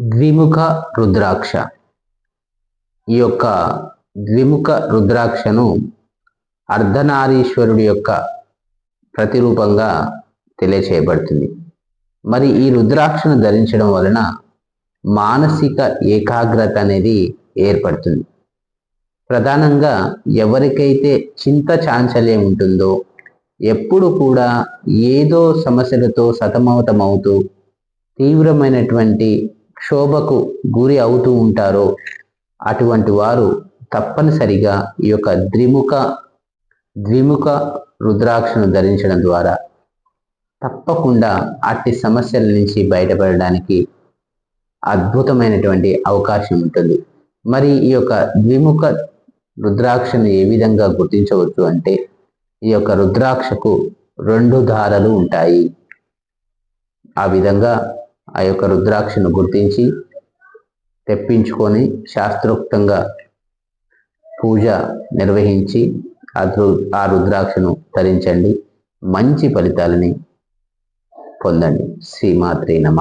ద్విముఖ రుద్రాక్ష. ఈ యొక్క ద్విముఖ రుద్రాక్షను అర్ధనారీశ్వరుడి యొక్క ప్రతిరూపంగా తెలియచేయబడుతుంది. మరి ఈ రుద్రాక్షను ధరించడం వలన మానసిక ఏకాగ్రత అనేది ఏర్పడుతుంది. ప్రధానంగా ఎవరికైతే చింత చాంచల్యం ఉంటుందో ఎప్పుడు కూడా ఏదో సమస్యలతో సతమతమవుతూ తీవ్రమైనటువంటి క్షోభకు గురి అవుతూ ఉంటారో అటువంటి వారు తప్పనిసరిగా ఈ యొక్క ద్విముఖ ద్విముఖ రుద్రాక్షను ధరించడం ద్వారా తప్పకుండా అట్టి సమస్యల నుంచి బయటపడడానికి అద్భుతమైనటువంటి అవకాశం ఉంటుంది. మరి ఈ యొక్క ద్విముఖ రుద్రాక్షను ఏ విధంగా గుర్తించవచ్చు అంటే ఈ యొక్క రుద్రాక్షకు రెండు ధారలు ఉంటాయి. ఆ విధంగా ఆ యొక్క రుద్రాక్షను గుర్తించి తెప్పించుకొని శాస్త్రోక్తంగా పూజ నిర్వహించి ఆ ఆ రుద్రాక్షను ధరించండి. మంచి ఫలితాలని పొందండి. శ్రీమాత్రే నమ.